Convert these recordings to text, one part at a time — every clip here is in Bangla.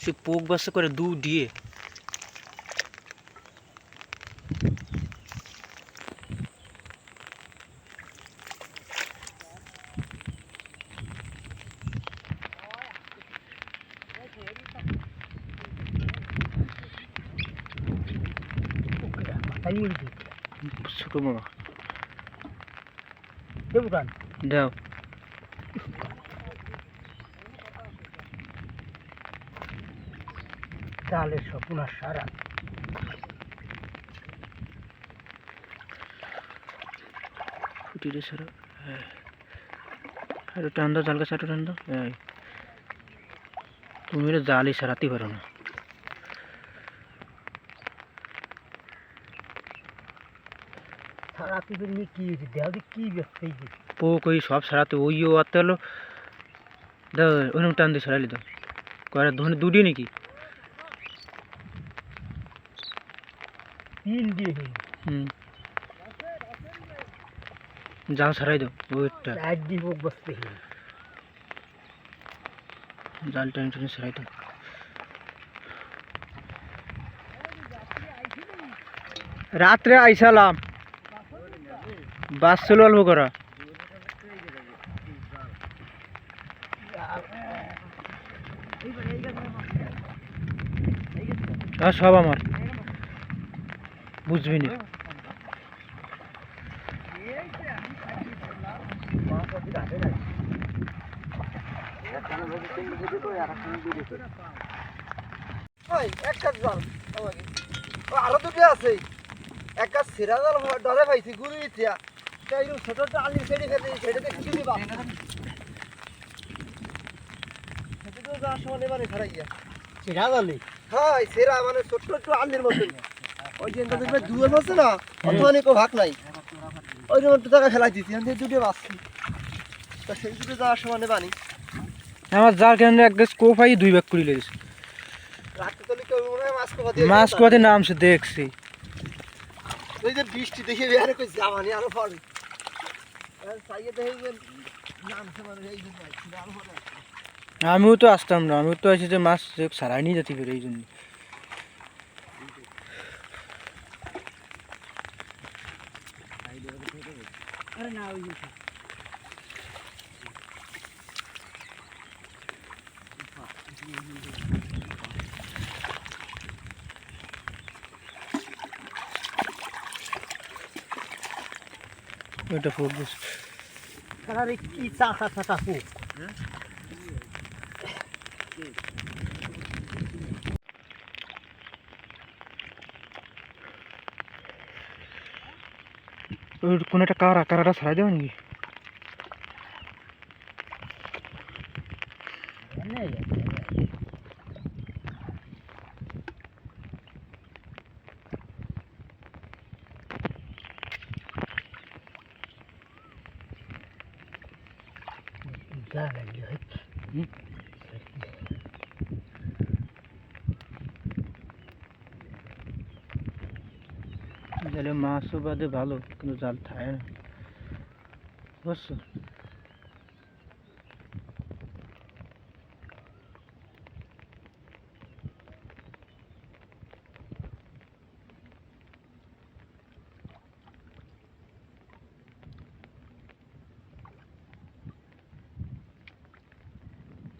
সে পোক বাসা করে দু দিয়ে তাই নিয়ে দিই ছোট মামা দেবো কান দাও তাহলে সপুনার সারা। ফুটিরে সারা হ্যাঁ। আরে টান দাও জাল গাছ টান দাও। এই। তুমি জালই সারাতে পারো না। সারা তুই কি হয়েছে? কি ব্যস্ত হয়েছে পোক সব সারাতে ওই ও আতে হলো। দাও ওরকম টান দিয়ে সারালি দাও। কয়টা ধনে দুটি নাকি? তিন দিয়ে হয়ে হুম। জাল সারাই দাও ওইটা। দিয়ে হোক বসতে হয়ে জাল টানি টানি দাও। রাত্রে আইসালাম। বাস ছিল অল্প করা। আর সব আমার। বুঝবি না। একটা জল আরও দুটো আছে। একটা সিরা জল ডরে পাইছি গুরু ইতিয়া তাই ছোট আলি ছেড়ে ফেলে ছেড়ে দেখি তুমি বাস সেটা তো যাওয়ার সময় এবারে ফেরাইয়া সিরা জলে। হ্যাঁ সেরা মানে ছোট্ট একটু আলির মতন। ওই যে দেখবে দুয়ের মধ্যে না অত অনেক ভাগ নাই। ওই জন্য টাকা ফেলাই দিচ্ছি আমি দুটো বাঁচছি। তা সেই দুটো যাওয়ার সময় বানি আমার কেন এক গাছ দুই করে লেগেছে। হয় মাছ দেখছি। ওই যে বৃষ্টি দেখে বেহারে কই জামানি আরও পড়ে। আর সাইয়ে দেখে যে নামছে মানে এই জন্য আরও পড়ে। আমিও তো আসতাম না আমিও তো আছি যে মাছ সারাই নিয়ে যেতে পারে এই জন্য। আরে না ওই ওইটা ফুট দিস আরে কি চাকা চাকা কোন একটা কারা কারাটা সারাই দেবে নাকি জালে মাছও বাদে ভালো, কিন্তু জাল থাকে না। বুঝছ?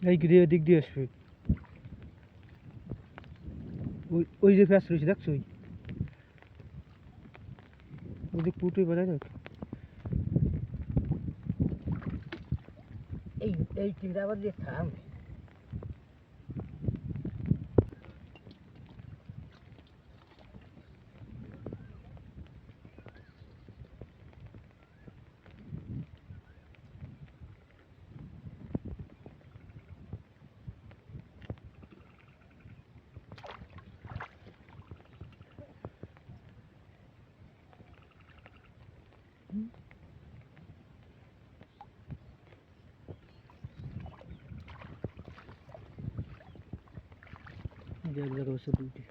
এই দিয়ে দিক দিয়ে আসবে। ওই ওই যে ফ্যাস রয়েছে, দেখছ? ওই ওই যে পুটে বোঝা যাক এই এই চিন্তা আবার যে থাম। দেখ দেখ বসে দুইটি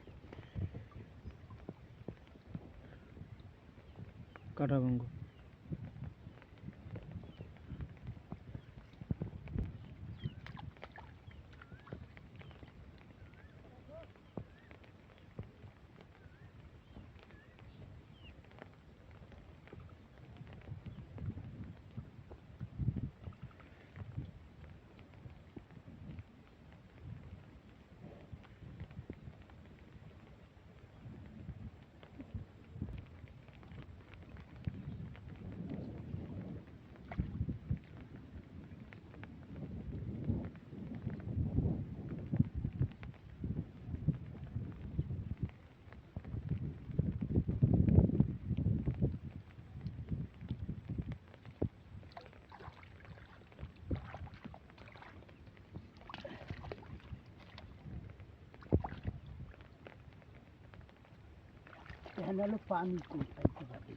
এখানে পানি কোথায় পাবে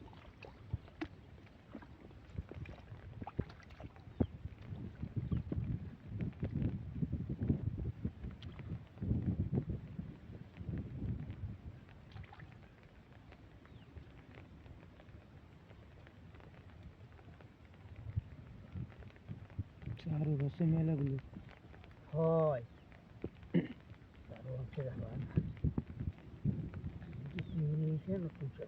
চারু বসে মেলাগুলো। হয়। তার অংশে 天哪，不知道。